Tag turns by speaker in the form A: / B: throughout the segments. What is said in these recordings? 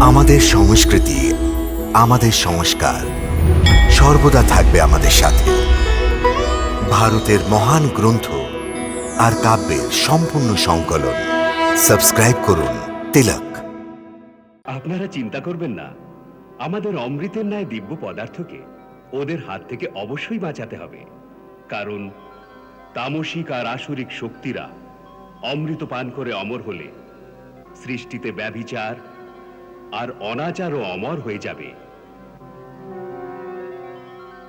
A: আমাদের সংস্কৃতি, আমাদের সংস্কার সর্বদা থাকবে আমাদের সাথে। ভারতের মহান গ্রন্থ আর কাব্যের সম্পূর্ণ সংকলন। সাবস্ক্রাইব করুন তিলক।
B: আপনারা চিন্তা করবেন না, আমাদের অমৃতের ন্যায় দিব্য পদার্থকে ওদের হাত থেকে অবশ্যই বাঁচাতে হবে। কারণ তামসিক আর আসরিক শক্তিরা অমৃত পান করে অমর হলে সৃষ্টিতে ব্যভিচার আর অনাচারও অমর হয়ে যাবে।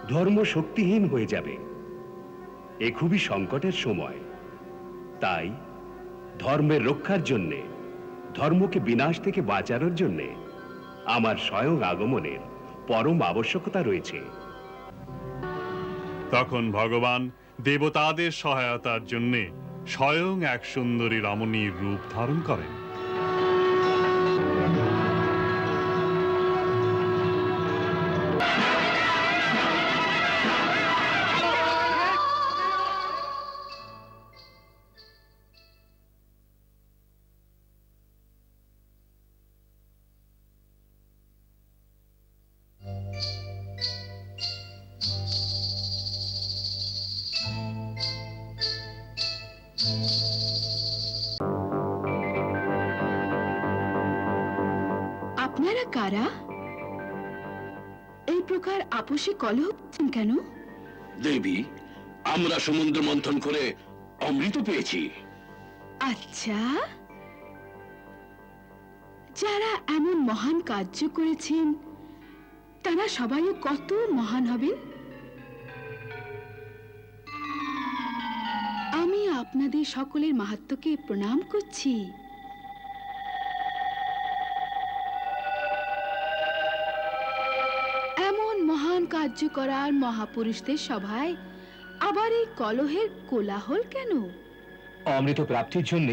B: ধর্ম শক্তিহীন হয়ে যাবে। এ খুবই সংকটের সময়। তাই ধর্মের রক্ষার জন্যে, ধর্মকে বিনাশ থেকে বাঁচানোর জন্যে আমার স্বয়ং আগমনের পরম আবশ্যকতা রয়েছে।
C: তখন ভগবান দেবতাদের সহায়তার জন্য স্বয়ং এক সুন্দরী রমণীর রূপ ধারণ করেন।
D: আপনারা কারা? এই প্রকার আপোষে কলহ করছেন কেন?
E: দেবী আমরা সমুদ্র মন্থন করে অমৃত পেয়েছি।
D: আচ্ছা। যারা এমন মহান কার্য করেছেন তারা সবাই কত মহান হবেন? আমি আপনাদের সকলের মাহাত্ম্যকে প্রণাম করছি। মহান কার্য করার মহাপুরুষদের সভায় আবার এই কলহের কোলাহল কেন?
F: অমৃত প্রাপ্তির জন্য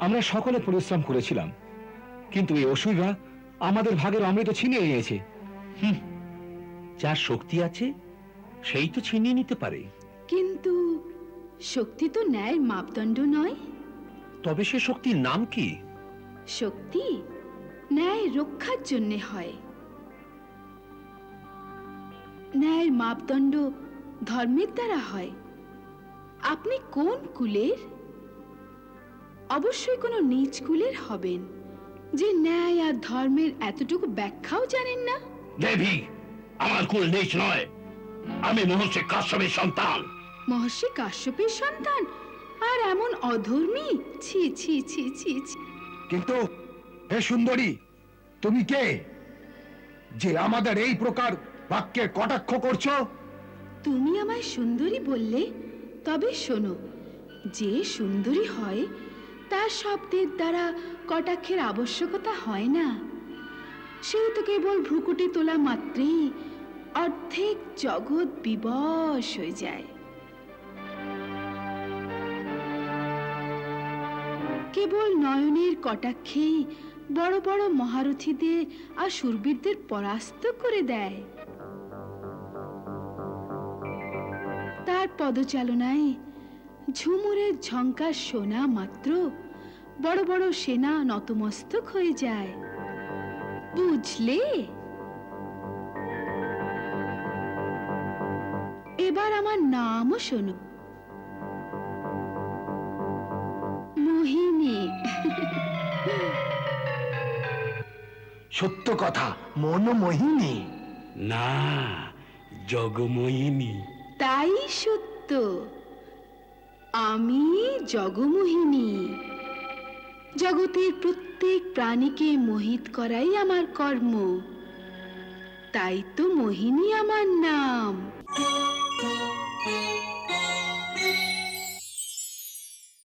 F: আমরা সকলে পরিশ্রম করেছিলাম কিন্তু এই অসুররা আমাদের ভাগের অমৃত ছিনিয়ে নিয়েছে।
G: যার শক্তি আছে সেই তো ছিনিয়ে নিতে পারে।
D: কিন্তু শক্তি তো ন্যায়ের মাপদণ্ড নয়।
G: তবে সে শক্তির নাম কি?
D: শক্তি ন্যায় রক্ষার জন্য হয়। ন্যায়ের মাপদণ্ড ধর্মের দ্বারা হয়। আপনি কোন কুলের? অবশ্যই কোনো নিজ কুলের হবেন যে ন্যায় আর ধর্মের এতটুকু ব্যাখ্যাও জানেন না।
E: দেবী আমার কুল নিচ নয়। আমি মহর্ষি কাশ্যপের সন্তান।
D: মহর্ষি কাশ্যপের সন্তান? আর এমন অধর্মী? ছি ছি ছি ছি ছি।
F: কিন্তু হে সুন্দরী তুমি কে? যে আমাদের এই প্রকার বাক্যের কটাক্ষ করছ?
D: তুমি আমায় সুন্দরী বললে, তবে শোনো, যে সুন্দরী হয়, তার শব্দের দ্বারা কটাক্ষের আবশ্যকতা হয় না। সে তো কেবল ভ্রুকুটি তোলা মাত্রেই অর্ধেক জগৎ বিবশ হয়ে যায়। কেবল নয়নের কটাক্ষেই বড় বড় মহারথীদের আর সুরবীরদের পরাস্ত করে দেয়। তার পদচালনায় ঝুমুরের ঝঙ্কার শোনা মাত্র বড় বড় সেনা নতমস্তক হয়ে যায়। বুঝলে? এবার আমার নামও শোনো। মোহিনী।
F: সত্য কথা মনমোহিনী।
E: না জগময়িনী
D: তাই সত্য। আমি জগমোহিনী। জগতের প্রত্যেক প্রাণীকে মোহিত করাই আমার কর্ম। তাই তো মোহিনী আমার নাম।